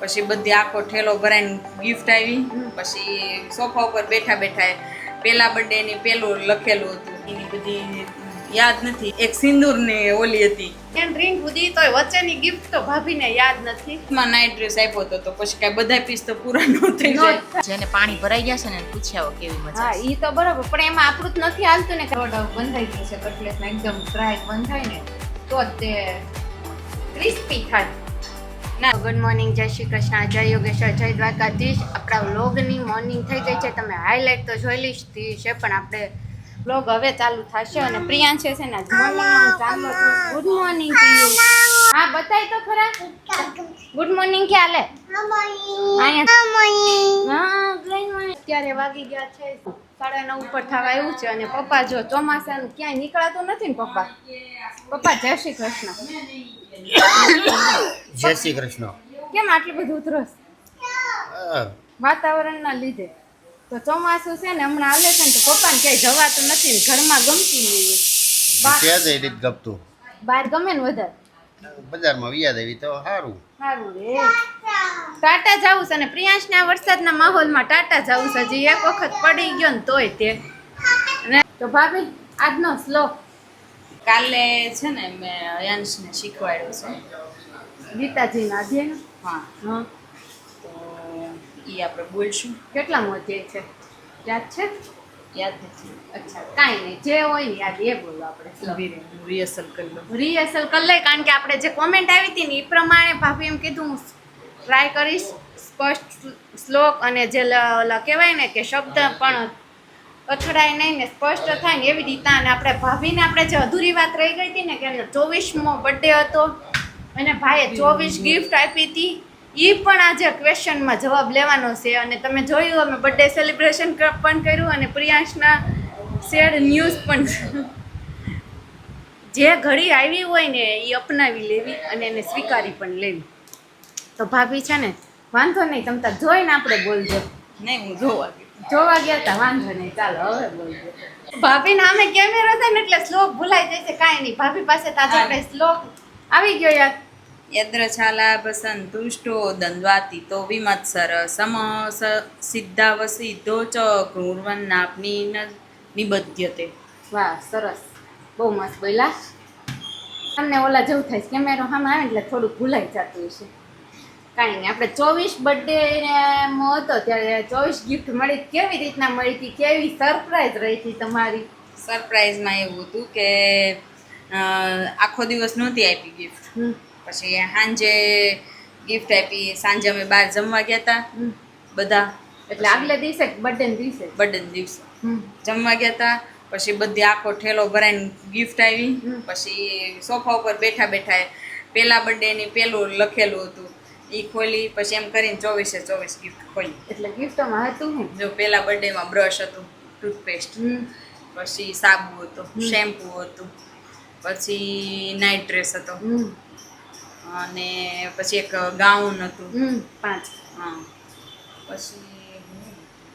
પછી બધી આખો ઠેલો ભરાઈને ગિફ્ટ આવી. પછી સોફા ઉપર બેઠા બેઠા પેલા બર્થડે ની પેલું લખેલું હતું. એની બધી યાદ નથી. એક સિંદૂર ને ઓલી હતી. એન રિંગ ઉડી તોય વચ્ચેની ગિફ્ટ તો ભાભીને યાદ નથી. માં નાઈટ ડ્રેસ આપ્યો હતો તો પછી કાંઈ બધા પીસ તો પૂરા ન થઈ જાય. જેને પાણી ભરાઈ ગયા છે ને પૂછ્યા હોય કેવી મજા હા ઈ તો બરાબર પણ એમાં આપણું જ નથી હાલતું ને કરોડા બંધાઈ ગયું છે કટલેસમાં એકદમ ડ્રાય બંધાય ને તો જ તે ક્રિસ્પી થાય. ના ગુડ મોર્નિંગ જય શ્રી કૃષ્ણ જય યોગેશ્વર જય દ્વારકાધીશ. આપણા વ્લોગની મોર્નિંગ થઈ ગઈ છે તમે હાઇલાઇટ તો જોઈ લીધી છે પણ આપણે વ્લોગ હવે ચાલુ થશે અને પ્રિયાંશ છે ને ગુડ મોર્નિંગ હા બતાય તો ખરા. ગુડ મોર્નિંગ કે હાલે હા good અત્યારે વાગી ગયા છે સાડા નવ ઉપર થવા આવ્યું છે અને પપ્પા જો ચોમાસાનું ક્યાંય નીકળાતું નથી ને પપ્પા? પપ્પા જય શ્રી કૃષ્ણ. જય શ્રી કૃષ્ણ. કેમ આટલું બધું ઉતરસ વાતાવરણના લીધે. તો ચોમાસું છે ને હમણાં આવે છે ને તો પપ્પાને ક્યાંય જવાતું નથી ને ઘરમાં ગમતું નહીં બા- જઈ રીત ગમતું? બહાર ગમે ને વધારે. બજારમાં વિયા દેવી તો સારું સારું રે. ટાટા જવું છે અને પ્રિયાંશના વરસાદના માહોલમાં ટાટા જવું છે. હજી એક વખત પડી ગયો ને તોય તે. તો ભાભી આજનો શ્લોક. કાલે છે ને મેં અયાંશને શીખવાડ્યું છે. ગીતાજીના અધ્યયન? હા. હા. તો એ આપણે બોલશું. કેટલા અધ્યાય છે? યાદ છે? યાદ નથી. અચ્છા કાંઈ નહીં. જે હોય ને યાદ એ બોલો આપણે. રિહર્સલ કરી લઉં. રિહર્સલ કરી લે કારણ કે આપણે જે કોમેન્ટ આવી હતી ને એ પ્રમાણે ભાભી એમ કીધું હું ટ્રાય કરીશ સ્પષ્ટ શ્લોક અને જે લ- ઓલા કહેવાય ને કે શબ્દ પણ અથડાય નહીં ને સ્પષ્ટ થાય ને એવી રીતના અને આપણે ભાભીને આપણે જે અધૂરી વાત રહી ગઈ હતી ને કે એનો ચોવીસમો બર્થડે હતો અને ભાઈએ ચોવીસ ગિફ્ટ આપી હતી એ પણ આજે ક્વેશ્ચનમાં જવાબ લેવાનો છે. અને તમે જોયું, અમે બર્થડે સેલિબ્રેશન પણ કર્યું અને પ્રિયાંશના શેર ન્યૂઝ પણ જે ઘડી આવી હોય ને એ અપનાવી લેવી અને એને સ્વીકારી પણ લેવી. તો ભાભી છે ને, વાંધો નહીં તમતા જોઈને આપણે બોલજો. નહીં, હું જોવા. જોવા ગયા તા વાંધો નહીં ચાલો હવે બોલજો. ભાભી નામે કેમેરો છે ને એટલે શ્લોક ભૂલાઈ જશે કાંઈ નહીં. ભાભી પાસે તાજા આપણે શ્લોક આવી ગયો યાર. યદ્રછાલાભ સંતુષ્ટો દંદ્વાતીતો વિમત્સર સમ સિદ્ધાવસિદ્ધો ચ ક્રૂર્વન્નાપની નિબધ્યતે વાહ સરસ. બહુ મસ્ત બોલ્યા. તમને ઓલા જેવું થાય કેમેરો સામે આવે એટલે થોડુંક ભૂલાઈ જતું હશે. કાંઈ નહીં. આપણે ચોવીસ બર્થડે હતો ત્યારે ચોવીસ ગિફ્ટ મળી કેવી રીતના મળી હતી? કેવી સરપ્રાઈઝ રહી હતી તમારી? સરપ્રાઈઝમાં એવું હતું કે આખો દિવસ નહોતી આપી ગિફ્ટ પછી સાંજે ગિફ્ટ આપી સાંજે અમે બહાર જમવા ગયા હતા બધા. એટલે આગલે દિવસે બર્થડે દિવસે? બર્થડે દિવસે. જમવા ગયા હતા પછી બધી આખો ઠેલો ભરાઈને ગિફ્ટ આવી. પછી સોફા ઉપર બેઠા બેઠા પહેલા બર્થડે ની પેલું લખેલું હતું. એ ખોલી પછી એમ કરીને ચોવીસે ચોવીસ ગિફ્ટ ખોલી. એટલે ગિફ્ટમાં હતું ને જો પેલા બર્થડેમાં બ્રશ હતું ટૂથપેસ્ટ પછી સાબુ હતો શેમ્પુ હતું પછી નાઇટ ડ્રેસ હતો. અને પછી એક ગાઉન હતું. પાંચ. હા. પછી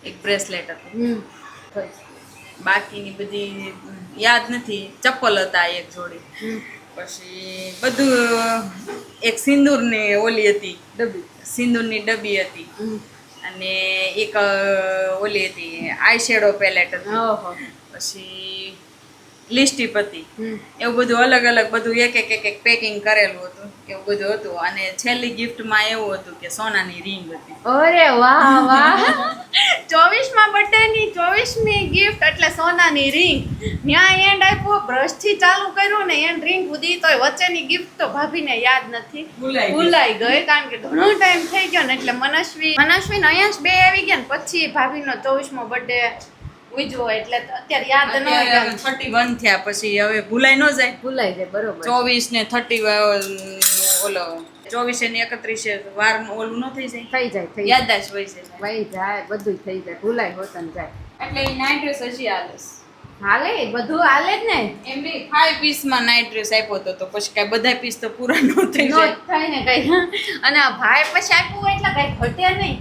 એક બ્રેસલેટ હતું. બાકીની બધી યાદ નથી. ચપ્પલ હતા એક જોડી. પછી બધું એક સિંદૂરની ઓલી હતી ડબ્બી. સિંદૂરની ડબ્બી હતી. અને એક ઓલી હતી આઈ શેડો પેલેટ હતી. પછી લિસ્ટીપ હતી એવું બધું અલગ અલગ બધું એક એક એક એક પેકિંગ કરેલું હતું એવું બધું હતું. અને છેલ્લી ગિફ્ટમાં એવું હતું કે સોનાની રિંગ હતી. અરે વાહ વાહ. ચોવીસમાં બર્થડેની ચોવીસમી ગિફ્ટ એટલે સોનાની રિંગ ત્યાં એન્ડ આપ્યો બ્રશથી ચાલુ કર્યું ને એન્ડ રિંગ ઉદી તોય વચ્ચેની ગિફ્ટ તો ભાભીને યાદ નથી. ભૂલાઈ ગઈ. કારણ કે ઘણો ટાઈમ થઈ ગયો ને એટલે મનસ્વી મનસ્વી ને અહીંયા બે આવી ગયા ને પછી ભાભીનો ચોવીસમો બર્થડે ઉજવો એટલે અત્યારે યાદ ન હોય થર્ટી વન થયા પછી હવે ભૂલાઈ ન જાય. ભૂલાઈ જાય બરોબર. ચોવીસ ને થર્ટી ઓલો ચોવીસે ને એકત્રીસે વાર ઓલું ન થઈ જાય? થઈ જાય થઈ જાય. હોય છે વહી જાય બધું થઈ જાય ભૂલાય હોતન જાય. એટલે એ નાઇટ ડ્રેસ હજી હાલે હાલે બધું હાલે જ ને. એમ બી ફાઈવ પીસમાં નાઇટ ડ્રેસ આપ્યો હતો તો પછી કઈ બધા પીસ તો પૂરા ન થઈ જાય. થાય ને કઈ. અને આ ભાઈ પછી આપ્યું એટલે કઈ ઘટે નહીં.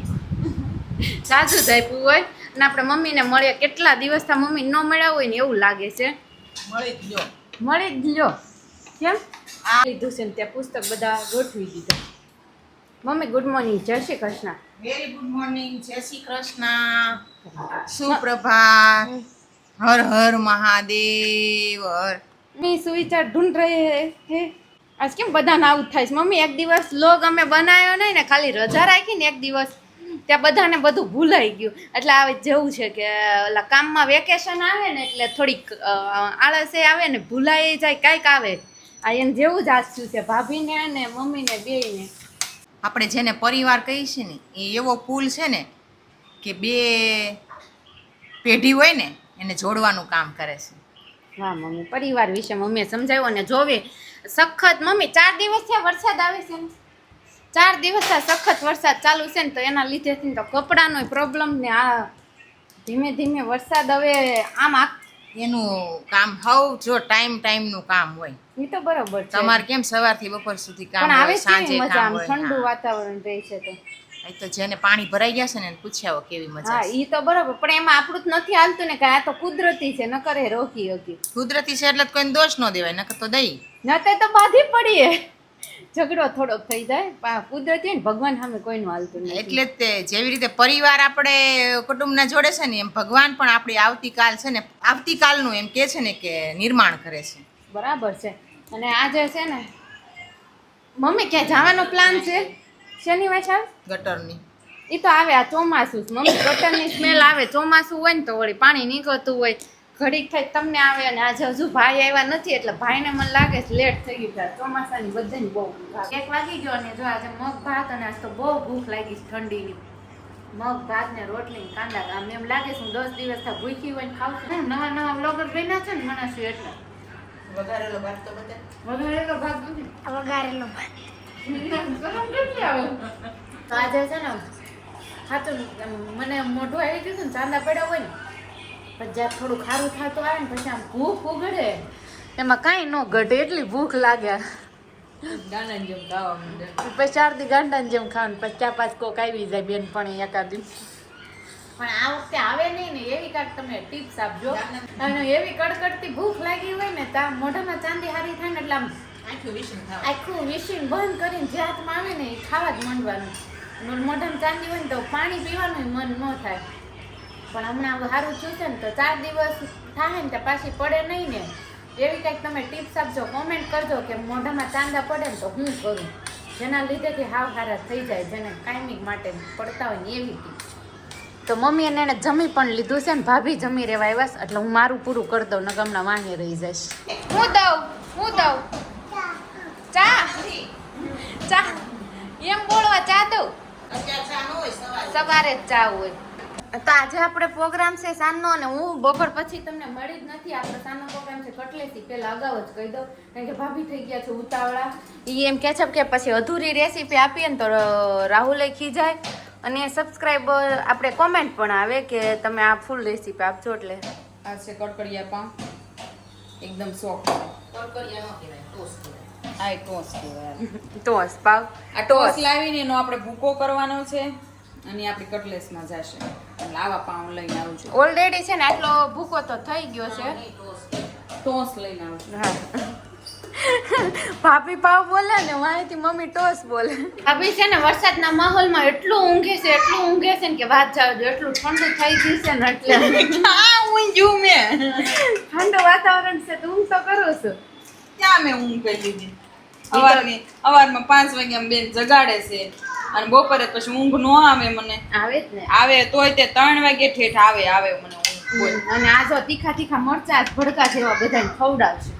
સાચું જ આપ્યું હોય અને આપણે મમ્મીને મળ્યા કેટલા દિવસથી મમ્મી ન મળ્યા હોય ને એવું લાગે છે. મળી જ લ્યો મળી જ લ્યો કેમ? આ લીધું છે ને ત્યાં પુસ્તક બધા ગોઠવી દીધા. મમ્મી ગુડ મોર્નિંગ જય Shri Krishna. Very good morning જય શ્રી કૃષ્ણ. સુપ્રભાત. હર હર મહાદેવ. હર. મમ્મી સુવિચાર ઢૂંઢ રહે હે? આજ કેમ બધાને આવું થાય છે? મમ્મી એક દિવસ લોગ અમે બનાવ્યો નહીં ને ખાલી રજા રાખી ને એક દિવસ ત્યાં બધાને બધું ભૂલાઈ ગયું. એટલે આવે જેવું છે કે ઓલા કામમાં વેકેશન આવે ને એટલે થોડીક આળસે આવે ને ભૂલાઈ જાય કાંઈક આવે. આ એને જેવું જ આસ્યું છે ભાભીને ને મમ્મીને બેયને. આપણે જેને પરિવાર કહીએ છીએ ને એ એવો પુલ છે ને કે બે પેઢી હોય ને એને જોડવાનું કામ કરે છે. વાહ મમ્મી પરિવાર વિશે મમ્મીએ સમજાવ્યું અને જોવે. સખત મમ્મી ચાર દિવસ થયા વરસાદ આવે છે. ચાર દિવસ આ સખત વરસાદ ચાલુ છે ને તો એના લીધેથી તો કપડાનો પ્રોબ્લેમ ને આ ધીમે ધીમે વરસાદ હવે આમ એનું કામ હવ જો ટાઈમ ટાઈમનું કામ હોય. એ તો બરોબર છે. તમારે કેમ સવારથી બપોર સુધી કામ હોય સાંજે કામ હોય? ઠંડુ વાતાવરણ રહે છે તો. તો જેને પાણી ભરાઈ ગયા છે ને પૂછ્યા કેવી મજા હા એ તો બરોબર પણ એમાં આપણું જ નથી હાલતું ને કે આ તો કુદરતી છે ન કરે રોકી હકી કુદરતી છે એટલે કોઈ દોષ ન દેવાય નકર તો દઈ. ન તો બાધી પડીએ. ઝઘડો થોડોક થઈ જાય કુદરતી ને ભગવાન સામે કોઈનું હાલતું નથી. એટલે જ તે જેવી રીતે પરિવાર આપણે કુટુંબના જોડે છે ને એમ ભગવાન પણ આપણી આવતીકાલ છે ને આવતીકાલનું એમ કે છે ને કે નિર્માણ કરે છે. બરાબર છે. અને આજે છે ને મમ્મી ક્યાં જવાનો પ્લાન છે? શનિવાર છે ગટરની. એ તો આવે આ ચોમાસું. મમ્મી ગટરની સ્મેલ આવે. ચોમાસું હોય ને તો વળી પાણી નીકળતું હોય. ઘડીક થઈ તમને આવે અને આજે હજુ ભાઈ આવ્યા નથી એટલે ભાઈને મને લાગે છે લેટ થઈ ગયું છે. ચોમાસાની બધાની બહુ એક વાગી ગયો અને જો આજે મગ ભાત અને આજ તો બહુ ભૂખ લાગી છે ઠંડીની. મગ ભાત ને રોટલી કાંદા આમ એમ લાગે છે હું દસ દિવસથી ભૂખી હોય ને ખાવ છું. નવા નવા બ્લોગર બન્યા છે ને મને શું એટલે. વઘારેલો ભાત તો બધા વઘારેલો ભાત નથી. વઘારેલો ભાત. આવે તો આજે છે ને હા તો મને મોઢું આવી ગયું છે ને ચાંદા પડ્યા હોય ને પછી થોડું ખારું થતું આવે ને પછી આમ ભૂખ ઉગડે. એમાં કાંઈ ન ઘટે એટલી ભૂખ લાગે. પછી ચાર દી ગાંડાને જેમ ખાવાનું પછી ચાર પાંચ કોક આવી જાય બેન પણ એકાદી. પણ આ વખતે આવે નહીં ને એવી કાંઈક તમે ટિપ્સ આપજો. અને એવી કડકડતી ભૂખ લાગી હોય ને ત્યાં મોઢામાં ચાંદી હારી થાય ને એટલે આમ આખું વિષમ ખાવા. આખું વિશિંગ બંધ કરીને જે હાથમાં આવે ને એ ખાવા જ માંડવાનું. મોઢામાં ચાંદી હોય ને તો પાણી પીવાનું મન ન થાય. પણ હમણાં સારું છે ને તો ચાર દિવસ થાય ને તો પાછી પડે નહીં ને. એવી કંઈક તમે ટિપ્સ આપજો કોમેન્ટ કરજો કે મોઢામાં ચાંદા પડે ને તો હું કરું? જેના લીધેથી હાવ હારા થઈ જાય જેને કાયમિક માટે પડતા હોય ને એવી ટીપ. તો મમ્મી અને એને જમી પણ લીધું છે ને ભાભી જમી રહેવા આવ્યા એટલે હું મારું પૂરું કરી દઉં નગમના વાંહે રહી જઈશ. હું દઉં હું દઉં. ચા? ચા? એમ બોલવા ચા દઉં? ચા હોય સવારે. સવારે જ ચા હોય. તો આજે આપણે પ્રોગ્રામ છે સાંજનો અને હું બપોર પછી તમને મળી જ નથી. આપણે સાંજનો પ્રોગ્રામ છે કટલેથી. પહેલા અગાઉ જ કહી દઉં. કારણ કે ભાભી થઈ ગયા છે ઉતાવળા. એ એમ કહે છે કે પછી અધૂરી રેસીપી આપીએ ને તો રાહુલે ખીજાય. અને સબસ્ક્રાઈબર આપણે કોમેન્ટ પણ આવે કે તમે આ ફૂલ રેસીપી આપજો એટલે. આ છે કડકડિયા પાઉં. એકદમ સોફ્ટ કડકડિયા નો આય આ ટોસ કહેવાય. ટોસ પાવ આ ટોસ લાવીને એનો આપણે ભૂકો કરવાનો છે અને આપણી કટલેસમાં જશે. આવા પાઉં લઈને આવું છું. ઓલરેડી છે ને આટલો ભૂકો તો થઈ ગયો છે. ટોસ લઈને આવું છું. હા. ભાભી પાવ બોલે ને માહિતી મમ્મી ટોસ બોલે. ભાભી છે ને વરસાદના માહોલમાં એટલું ઊંઘે છે એટલું ઊંઘે છે ને કે વાત જાવ એટલું ઠંડુ થઈ ગયું છે ને એટલે. હા ઊંઘ્યું મેં? ઠંડુ વાતાવરણ છે તો ઊંઘ તો કરું છું. ક્યાં મેં ઊંઘ કરી લીધી? અવારમાં પાંચ વાગ્યા બેન જગાડે છે. અને બપોરે પછી ઊંઘ નો આવે મને. આવે જ ને. આવે તોય તે ત્રણ વાગે ઠેઠ આવે આવે મને ઊંઘ અને આ જો તીખા તીખા મરચા ભડકા જેવા બધાને ખવડાવશે.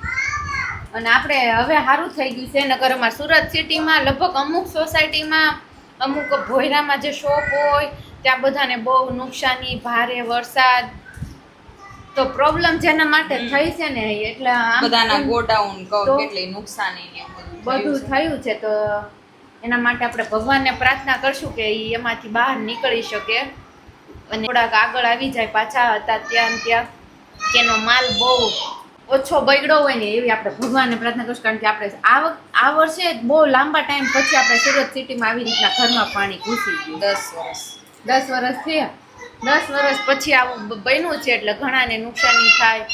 અને આપણે હવે સારું થઈ ગયું છે નગર અમારા સુરત સિટીમાં લગભગ અમુક સોસાયટીમાં અમુક ભોયરામાં જે શોપ હોય ત્યાં બધાને બહુ નુકસાની ભારે વરસાદ તો પ્રોબ્લેમ જેના માટે થઈ છે ને એટલે બધાના ગોડાઉન કેટલી નુકસાની ને બધું થયું છે. તો એના માટે આપણે ભગવાનને પ્રાર્થના કરશું કે એ એમાંથી બહાર નીકળી શકે અને થોડાક આગળ આવી જાય પાછા હતા ત્યાં ત્યાં તેનો માલ બહુ ઓછો બગડ્યો હોય ને એવી આપણે ભગવાનને પ્રાર્થના કરશું. કારણ કે આપણે આ આ વર્ષે બહુ લાંબા ટાઈમ પછી આપણે સુરત સિટીમાં આવી રીતના ઘરમાં પાણી ઘૂસી ગયું. દસ વર્ષ. દસ વર્ષ થયા. દસ વર્ષ પછી આવું બન્યું છે એટલે ઘણાને નુકસાની થાય.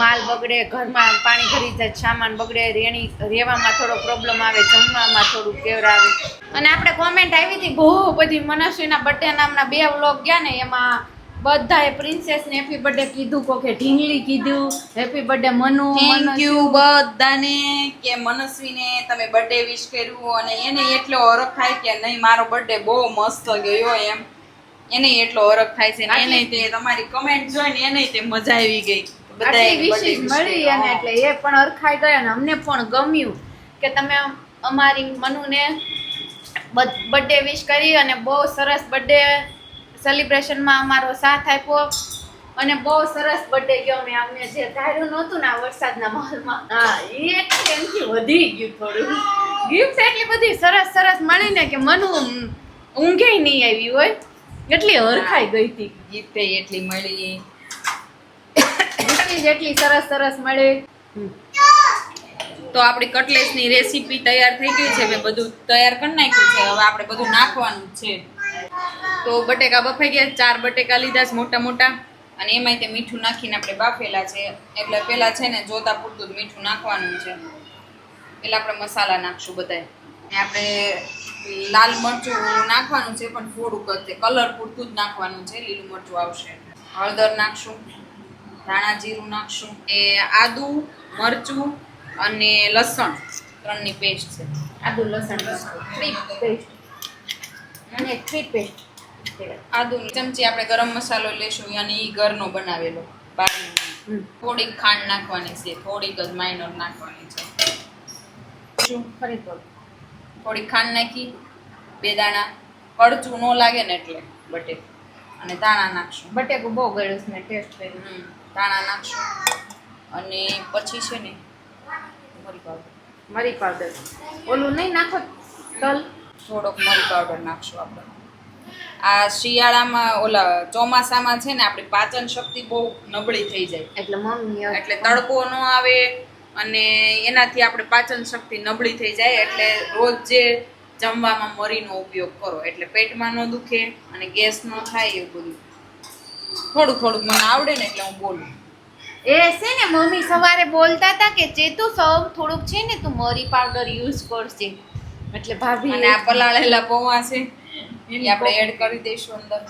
માલ બગડે ઘરમાં પાણી ભરી જાય સામાન બગડે રેણી રહેવામાં થોડો પ્રોબ્લેમ આવે જમવામાં થોડું કેવર આવે અને આપણે કોમેન્ટ આવી હતી બહુ બધી મનસ્વીના બર્થડે નામના બે વ્લોગ ગયા ને એમાં બધાએ પ્રિન્સેસ ને હેપી બર્થડે કીધું કોકે ઢીંગલી કીધું happy birthday Manu thank. You બધાને કે મનસ્વીને તમે બર્થડે વિશ કર્યું અને એને એટલો હરખ થાય કે નહીં મારો બર્થડે બહુ મસ્ત ગયો એમ. એને એટલો ઓળખ થાય છે એને તે તમારી કમેન્ટ જોઈને એને તે મજા આવી ગઈ. wishes wish મળી અને એટલે એ પણ અરખાઈ ગયા અને અમને પણ ગમ્યું કે તમે અમારી મનુને બર્થડે વિશ કરી અને બહુ સરસ બર્થડે સેલિબ્રેશનમાં અમારો સાથ આપ્યો અને બહુ સરસ બર્થડે ગયો. મેં અમને જે ધાર્યું નહોતું ને આ વરસાદના માહોલમાં. હા એ એક વધી ગયું થોડું. ગિફ્ટ એટલી બધી સરસ સરસ મળીને કે મનુ ઊંઘે નહીં આવી હોય. એટલી હરખાઈ ગઈ હતી. gift એટલી મળી. વીટી જેટલી સરસ સરસ મળે. તો આપણી કટલેસની રેસીપી તૈયાર થઈ ગઈ છે મેં બધું તૈયાર કરી નાખ્યું છે. હવે આપણે બધું નાખવાનું છે. તો બટેકા બફાઈ ગયા ચાર બટેકા લીધા છે મોટા મોટા. અને એમાંય તે મીઠું નાખીને આપણે બાફેલા છે. એટલે પહેલાં છે ને જોતા પૂરતું મીઠું નાખવાનું છે. એટલે આપણે મસાલા નાખશું બધાય. આપણે લાલ મરચું નાખવાનું છે પણ થોડુંક જ કલર પૂરતું જ નાખવાનું છે લીલું મરચું આવશે. હળદર નાખશું ધાણા જીરું નાખશું એ આદુ મરચું અને લસણ ત્રણની પેસ્ટ છે. આદુ લસણ પેસ્ટ અને પેસ્ટ આદુની ચમચી આપણે ગરમ મસાલો લેશું અને એ ઘરનો બનાવેલો બહારનો થોડીક ખાંડ નાખવાની છે થોડીક જ માઇનર નાખવાની છે. ફરી તો. થોડીક ખાંડ નાખી બે દાણા કડચું ન લાગે ને એટલે બટેક. અને દાણા નાખશું. બટેકું બહુ ગળ્યું છે મેં ટેસ્ટ કર્યું હમ, દાણા નાખશું. અને પછી છે ને મરી પાવડર. મરી પાવડર. ઓલું નહીં નાખો તલ? થોડોક મરી પાવડર નાખશું આપણે. આ શિયાળામાં ઓલા ચોમાસામાં છે ને આપણી પાચન શક્તિ બહુ નબળી થઈ જાય. એટલે મમ્મી એટલે તડકો ન આવે અને એનાથી આપણે પાચન શક્તિ નબળી થઈ જાય એટલે રોજ જે જમવામાં મરીનો ઉપયોગ કરો એટલે પેટમાં ન દુખે અને ગેસ ન થાય એવું બધું. થોડું થોડું મને આવડે ને એટલે હું બોલું. એ છે ને મમ્મી સવારે બોલતા હતા કે ચેતુ સૌ થોડુંક છે ને તું મરી પાવડર યુઝ કરશે એટલે ભાભી અને આ પલાળેલા પૌવા છે એ આપણે એડ કરી દઈશું અંદર.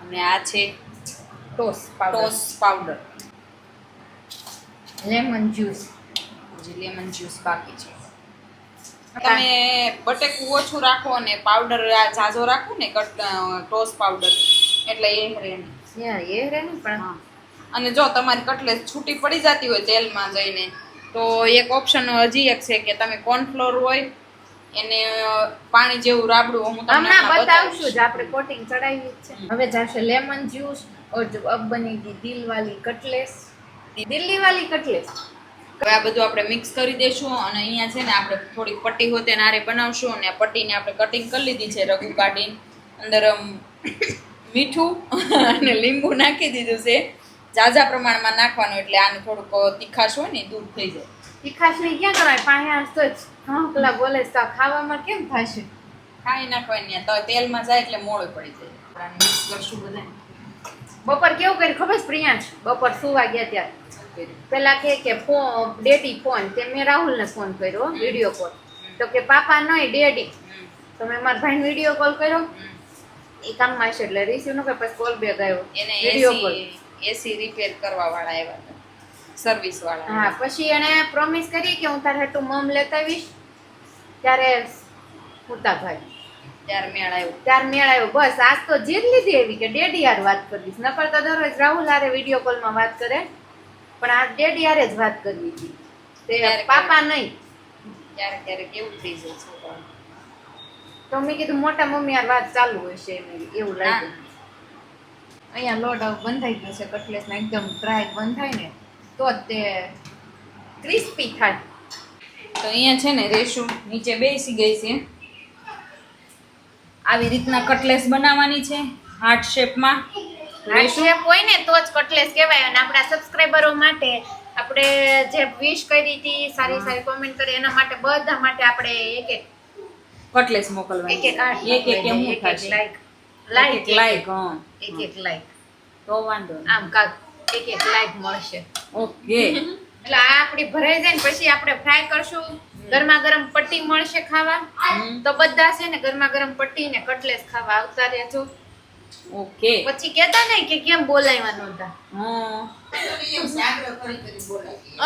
અને આ છે ટોસ પાવડર. ટોસ પાવડર. લેમન જ્યુસ જે લેમન જ્યુસ બાકી છે. તમે બટેકું ઓછું રાખો અને પાવડર ઝાઝો રાખો ને ટોસ પાવડર એટલે એ રેની એ રેની પણ. અને જો તમારી કટલેસ છૂટી પડી જતી હોય જેલમાં જઈને તો એક ઓપ્શન હજી એક છે કે તમે કોર્નફ્લોર હોય એને પાણી જેવું રાબડું હું તમને હમણાં બતાવશું. જ આપણે કોટિંગ ચડાવી છે. હવે જાશે લેમન જ્યુસ ઓર જો અબ બનેગી દિલ વાલી કટલેસ. દિલ્હી વાલી કટલેટ. હવે આ બધું આપણે મિક્સ કરી દઈશું અને અહીંયા છે ને આપણે થોડી પટ્ટી હોતે નારે બનાવશું અને પટ્ટીને આપણે કટિંગ કરી લીધી છે રઘુ કાઢીને. અંદર મીઠું અને લીંબુ નાખી દીધું છે. ઝાઝા પ્રમાણમાં નાખવાનું એટલે આને થોડુંક તીખાશ હોય ને દૂર થઈ જાય. તીખાશ તીખાશની ક્યાં કરાય? પાણી તો જ ઘણા પેલા બોલે તો ખાવામાં કેમ થશે? ખાઈ નાખવાની તો તેલમાં જાય એટલે મોડું પડી જાય. મિક્સ કરશું બધા બપોર કેવું કર્યું ખબર પ્રિયાંશ? બપોર સુવા ગયા ત્યારે પેલા કે કે ફોન ડેડી ફોન તે મેં રાહુલને ફોન કર્યો વીડિયો કોલ તો કે પાપા નહીં ડેડી. તો મેં મારા ભાઈને વીડિયો કોલ કર્યો. એ એ કામમાં છે એટલે રિસીવ નો કે પછી કોલ બેગ આવ્યો. એને video call AC AC repair કરવા વાળા આવ્યા હતા. સર્વિસ વાળા હા પછી એને પ્રોમિસ કરી કે હું તારે હાટુ મમ લેતા આવીશ. ત્યારે હુતા ભાઈ ત્યારે મેળ આવ્યો. ત્યાર મેળ આવ્યો. બસ આજ તો જીત લીધી એવી કે ડેડી યાર વાત કરીશ નકર તો દરરોજ રાહુલ હારે વીડિયો કોલમાં વાત કરે. પણ આ ડેડી યારે જ વાત કરવી હતી. તે પાપા નહીં. ક્યારેક ક્યારેક એવું થઈ જાય છે તો મેં કીધું મોટા મમ્મી આ વાત ચાલુ હશે એવું લાગે અહીંયા લોટ આઉટ બંધાઈ ગયો છે કટલેસમાં એકદમ ડ્રાય બંધાય ને તો જ તે ક્રિસ્પી થાય. તો અહીંયા છે ને રેશુ નીચે બેસી ગઈ છે. આવી રીતના કટલેસ બનાવવાની છે હાર્ટ શેપમાં. શેપ હોય ને તો જ કટલેસ કહેવાય અને આપણા સબસ્ક્રાઈબરો માટે આપણે જે વિશ કરી હતી સારી સારી કોમેન્ટ કરી એના માટે બધા માટે આપણે એક એક કટલેસ મોકલવા એક એક એક એમ થશે લાઈક લાઈક લાઈક એક એક લાઈક તો વાંધો આમ કાક એક એક લાઈક મળશે. ઓકે. એટલે આ આપણી ભરાઈ જાય ને પછી આપણે ફ્રાય કરશું. ગરમા ગરમ પટ્ટી મળશે ખાવા. તો બધા છે ને ગરમા ગરમ પટ્ટી ને કટલેસ ખાવા આવતા રહેજો. ઓકે. પછી કહેતા ને કે કેમ બોલાવ્યા નહોતા.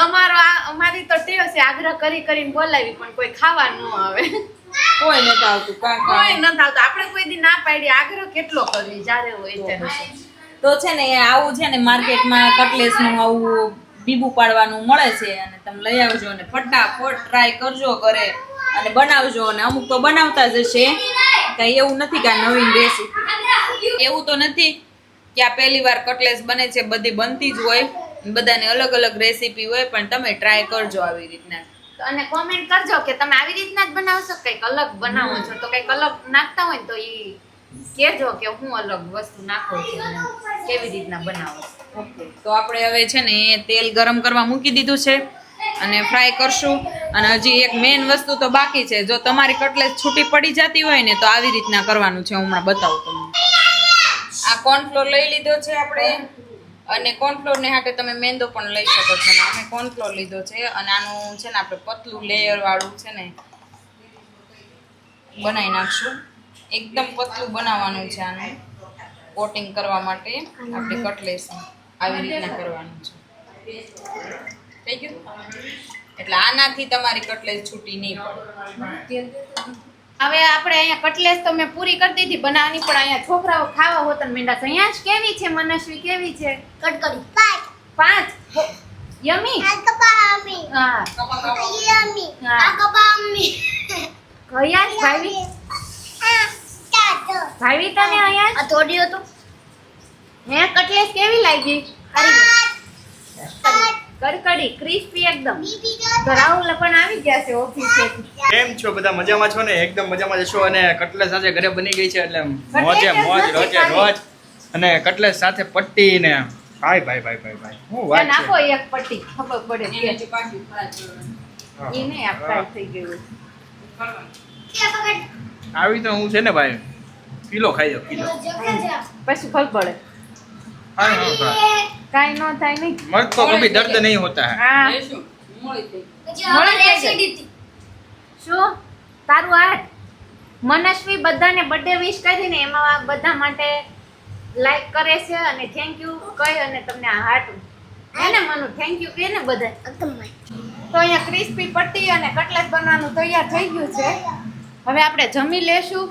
અમારો અમારી તો ટેવ છે આગ્રહ કરી કરીને બોલાવી પણ કોઈ ખાવા ન આવે. કોઈ નતા આવતું કોઈ નતા આવતું. આપણે કોઈ દી ના પાડી આગ્રહ કેટલો કરવી જ્યારે હોય ત્યારે. તો છે ને આવું છે ને માર્કેટમાં કટલેસનું આવું બીબું પાડવાનું મળે છે અને તમે લઈ આવજો ને ફટાફટ ટ્રાય કરજો ઘરે અને બનાવજો અને અમુક તો બનાવતા જ હશે. કઈ એવું નથી કે આ નવીન રેસીપી. એવું તો નથી કે આ પહેલી વાર કટલેસ બને છે બધી બનતી જ હોય બધાને અલગ અલગ રેસીપી હોય પણ તમે ટ્રાય કરજો આવી રીતના. અને કોમેન્ટ કરજો કે તમે આવી રીતના જ બનાવશો કંઈક અલગ બનાવો છો? તો કંઈક અલગ નાખતા હોય તો એ કહેજો કે હું અલગ વસ્તુ નાખું છું કેવી રીતના બનાવો ઓકે તો આપણે હવે છે ને એ તેલ ગરમ કરવા મૂકી દીધું છે. અને ફ્રાય કરશું. અને હજી એક મેઇન વસ્તુ તો બાકી છે. જો તમારી કટલેસ છૂટી પડી જતી હોય ને, તો આવી રીતના કરવાનું છે. હું હમણાં બતાવું તમને. આ કોર્નફ્લોર લઈ લીધો છે આપણે. અને કોર્નફ્લોરને હાટે તમે મેંદો પણ લઈ શકો છો. અને અમે કોર્નફ્લોર લીધો છે. અને આનું છે ને, આપણે પતલું લેયર વાળું છે ને, બનાવી નાખશું. એકદમ પતલું બનાવવાનું છે આનું. કોટિંગ કરવા માટે આપણે કટલેસ આવી રીતના કરવાનું છે. થઈ ગયું? એટલે આનાથી તમારી કટલેસ છૂટી નહીં પડે. હવે આપણે અહીંયા કટલેસ તો મેં પૂરી કરી દીધી બનાવવાની પણ અહીંયા છોકરાઓ ખાવા હોત ને મીંડા. છે અહીંયા જ કેવી છે મનસ્વી કેવી છે? કટકડી પાંચ. પાંચ? યમી? આ કપામી હા. યમી. આ કપામી કયા ભાવી ભાવી તને અહીંયા આ થોડી હતો. હે કટલેસ કેવી લાગી? પાંચ. કડકડી ક્રિસ્પી એકદમ. તો રાહુલ પણ આવી ગયા છે ઓફિસે કેમ છો? બધા મજામાં છો ને? એકદમ મજામાં જશો અને કટલેસ આજે ઘરે બની ગઈ છે એટલે મોજે મોજ રોજે રોજ. અને કટલેસ સાથે પટ્ટી ને ભાઈ ભાઈ ભાઈ ભાઈ ભાઈ. હું વાત નાખો એક પટ્ટી ખબર પડે એને કે હજી પાછું fry કરવાનું. ઈ નહીં આ ફ્રાય થઈ ગયું. આવી તો હું છે ને ભાઈ. કિલો ખાઈ જાવ કિલો પછી ફળ પડે. હા હા ભાઈ કાઈ ન થાય નહીં મર્દ को कभी दर्द नहीं होता है હા લેશું. મોળી થઈ ગઈ. પછી મળે અમારે છે. એસિડિટી શું તારું હાથ મનસ્વી બધાને બર્થડે વિશ કરી ને એમાં બધા માટે લાઈક કરે છે અને થેન્ક યુ કહી અને તમને આ હાર્ટ હે ને મનુ થેન્ક યુ કહે ને બધા અકમાઈ તો અહીંયા ક્રિસ્પી પટ્ટી અને કટલેટ બનવાનું તૈયાર થઈ ગયું છે હવે આપણે જમી લેશું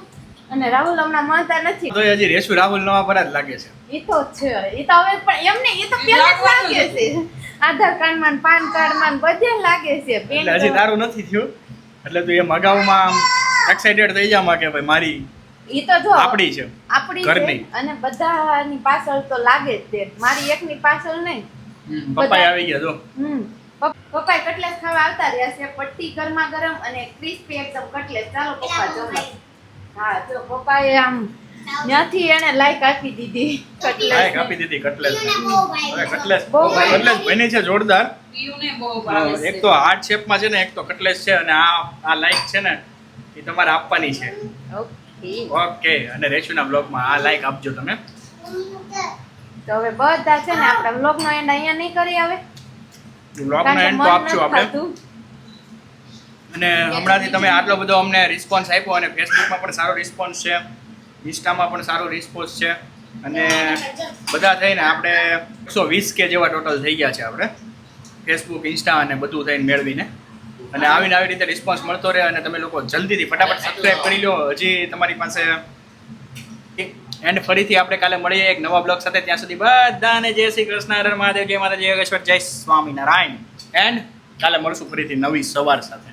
અને રાહુલ હમણાં મળતા નથી. તો હજી રેશુ રાહુલ નવા પર જ લાગે છે. એ તો છે. એ તો હવે પણ એમને એ તો પેલા જ લાગે છે. આધાર કાર્ડમાં પાન કાર્ડમાં બધે લાગે છે. એટલે હજી તારું નથી થયું? એટલે તું એમ અગાઉમાં એક્સાઇટેડ થઈ જા કે ભાઈ મારી ઈ તો જો આપણી છે આપણી છે ઘરની. અને બધાની પાછળ તો લાગે જ તે મારી એકની પાછળ નહીં. પપ્પા આવી ગયા જો. હમ. પપ- કટલેસ ખાવા આવતા રહ્યા છે. પટ્ટી ગરમા ગરમ અને ક્રિસ્પી એકદમ કટલેસ. ચાલો પપ્પા જમવા. હા જો પપ્પાએ આમ ત્યાંથી એને લાઈક આપી દીધી લાયક આપી દીધી કટલેસ ને. બહુ ભાઈ હવે કટલેસ ભાઈ. કટલેસ બની છે જોરદાર. પીયુને બહુ ભાવે છે. એક તો હાર્ટ શેપમાં છે ને એક તો કટલેસ છે અને આ આ લાઈક છે ને એ તમારે આપવાની છે. ઓકે ઓકે અને રેશુના બ્લોગમાં આ લાઈક આપજો તમે. તો હવે બધા છે ને આપણા વ્લોગ નો એન્ડ અહીંયા નહીં કરી આવે બ્લોગનો નો એન્ડ તો આપજો આપણે. અને હમણાંથી તમે આટલો બધો અમને રિસ્પોન્સ આપ્યો અને ફેસબુકમાં પણ સારો રિસ્પોન્સ છે ઇન્સ્ટામાં પણ સારો રિસ્પોન્સ છે અને બધા થઈને આપણે એકસો વીસ કે જેવા ટોટલ થઈ ગયા છે આપણે ફેસબુક ઇન્સ્ટા અને બધું થઈને મેળવીને. અને આવીને આવી રીતે રિસ્પોન્સ મળતો રહે અને તમે લોકો જલ્દીથી ફટાફટ સબસ્ક્રાઈબ કરી લો. હજી તમારી પાસે એન્ડ ફરીથી આપણે કાલે મળીએ એક નવા બ્લોગ સાથે. ત્યાં સુધી બધાને જય શ્રી કૃષ્ણ, હર મહાદેવ, જય માતા જય યોગેશ્વર જય સ્વામિનારાયણ. એન્ડ કાલે મળશું ફરીથી નવી સવાર સાથે.